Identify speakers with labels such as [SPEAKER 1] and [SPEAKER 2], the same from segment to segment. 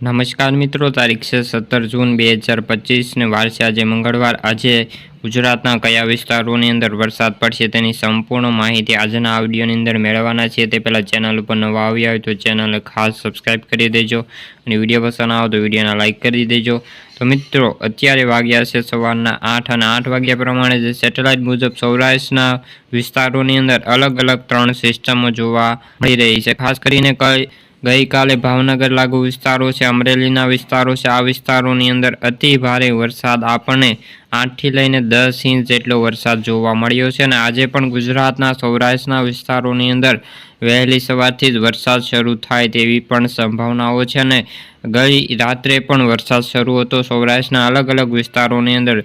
[SPEAKER 1] નમસ્કાર મિત્રો, તારીખ છે સત્તર જૂન બે હજાર પચીસને વાર છે આજે મંગળવાર. આજે ગુજરાતના કયા વિસ્તારોની અંદર વરસાદ પડશે તેની સંપૂર્ણ માહિતી આજના આ અંદર મેળવવાના છે તે પહેલાં ચેનલ ઉપર નવા આવ્યા હોય તો ચેનલ ખાસ સબસ્ક્રાઈબ કરી દેજો અને વીડિયો પસંદ આવે તો વિડીયોને લાઇક કરી દેજો. તો મિત્રો, અત્યારે વાગ્યા છે સવારના આઠ અને આઠ વાગ્યા પ્રમાણે જે સેટેલાઇટ મુજબ સૌરાષ્ટ્રના વિસ્તારોની અંદર અલગ અલગ ત્રણ સિસ્ટમો જોવા મળી રહી છે. ખાસ કરીને કઈ ગઈકાલે ભાવનગર લાગુ વિસ્તારો છે, અમરેલીના વિસ્તારો છે. આ વિસ્તારોની અંદર અતિ ભારે વરસાદ આપણને આઠથી લઈને દસ ઇંચ જેટલો વરસાદ જોવા મળ્યો છે અને આજે પણ ગુજરાતના, સૌરાષ્ટ્રના વિસ્તારોની અંદર વહેલી સવારથી જ વરસાદ શરૂ થાય તેવી પણ સંભાવનાઓ છે અને ગઈ રાત્રે પણ વરસાદ શરૂ હતો. સૌરાષ્ટ્રના અલગ અલગ વિસ્તારોની અંદર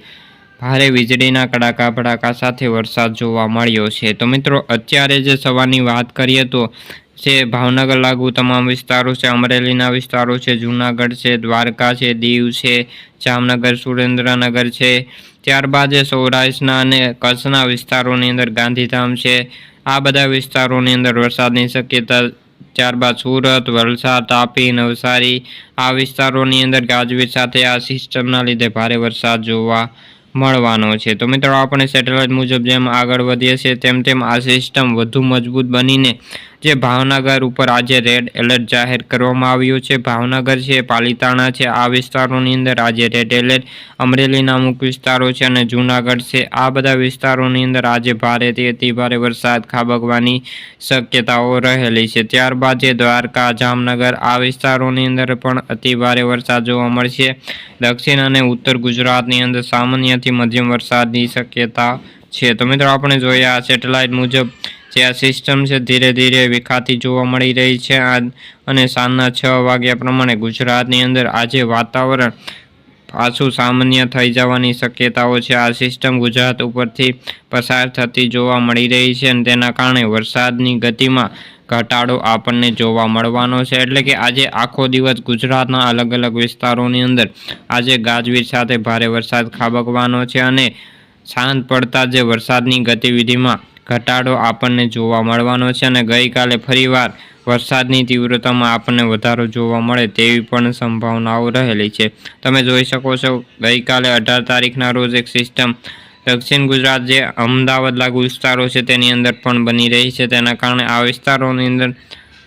[SPEAKER 1] ભારે વીજળીના કડાકા ભડાકા સાથે વરસાદ જોવા મળ્યો છે. તો મિત્રો, અત્યારે જે સવારની વાત કરીએ તો છે, ભાવનગર લાગુ તમામ વિસ્તારો છે, અમરેલીના વિસ્તારો છે, જૂનાગઢ છે, દ્વારકા છે, દીવ છે, જામનગર, સુરેન્દ્રનગર છે. ત્યારબાદ સૌરાષ્ટ્રના અને કચ્છના વિસ્તારોની અંદર ગાંધીધામ છે. આ બધા વિસ્તારોની અંદર વરસાદની શક્યતા, ત્યારબાદ સુરત, વલસાડ, તાપી, નવસારી, આ વિસ્તારોની અંદર ગાજવીજ સાથે આ સિસ્ટમના લીધે ભારે વરસાદ જોવા મળવાનો છે. તો મિત્રો આપણે સેટેલાઇટ મુજબ જેમ આગળ વધીએ છીએ, તેમ તેમ આ સિસ્ટમ વધુ મજબૂત બનીને જે ભાવનગર ઉપર આજે રેડ એલર્ટ જાહેર કરવામાં આવ્યું છે. ભાવનગર છે, પાલિતાણા છે, આ વિસ્તારોની અંદર આજે રેડ એલર્ટ. અમરેલીના અમુક વિસ્તારો છે અને જૂનાગઢ છે. આ બધા વિસ્તારોની અંદર આજે ભારેથી અતિ ભારે વરસાદ ખાબકવાની શક્યતાઓ રહેલી છે. ત્યારબાદ જે દ્વારકા, જામનગર, આ વિસ્તારોની અંદર પણ અતિ ભારે વરસાદ જોવા મળશે. દક્ષિણ અને ઉત્તર ગુજરાતની અંદર સામાન્યથી મધ્યમ વરસાદની શક્યતા છે. તો મિત્રો, આપણે જોયા સેટેલાઇટ મુજબ જે આ સિસ્ટમ છે, ધીરે ધીરે વિખાતી જોવા મળી રહી છે. અને સાંજના છ વાગ્યા પ્રમાણે ગુજરાતની અંદર આજે વાતાવરણ પાછું સામાન્ય થઈ જવાની શક્યતાઓ છે. આ સિસ્ટમ ગુજરાત ઉપરથી પસાર થતી જોવા મળી રહી છે અને તેના કારણે વરસાદની ગતિમાં ઘટાડો આપણને જોવા મળવાનો છે. એટલે કે આજે આખો દિવસ ગુજરાતના અલગ અલગ વિસ્તારોની અંદર આજે ગાજવીજ સાથે ભારે વરસાદ ખાબકવાનો છે અને શાંત પડતા જે વરસાદની ગતિવિધિમાં ઘટાડો આપણને જોવા મળવાનો છે અને ગઈકાલે ફરીવાર વરસાદની તીવ્રતામાં આપણને વધારો જોવા મળે તેવી પણ સંભાવનાઓ રહેલી છે. તમે જોઈ શકો છો, ગઈકાલે અઢાર તારીખના રોજ એક સિસ્ટમ દક્ષિણ ગુજરાત જે અમદાવાદ લાગુ વિસ્તારો છે તેની અંદર પણ બની રહી છે. તેના કારણે આ વિસ્તારોની અંદર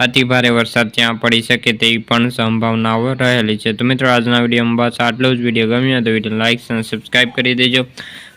[SPEAKER 1] અતિભારે વરસાદ ત્યાં પડી શકે તેવી પણ સંભાવનાઓ રહેલી છે. તો મિત્રો, આજના વિડીયોમાં બસ આટલો જ. વીડિયો ગમ્યો તો વીડિયો લાઇક અને સબસ્ક્રાઈબ કરી દેજો.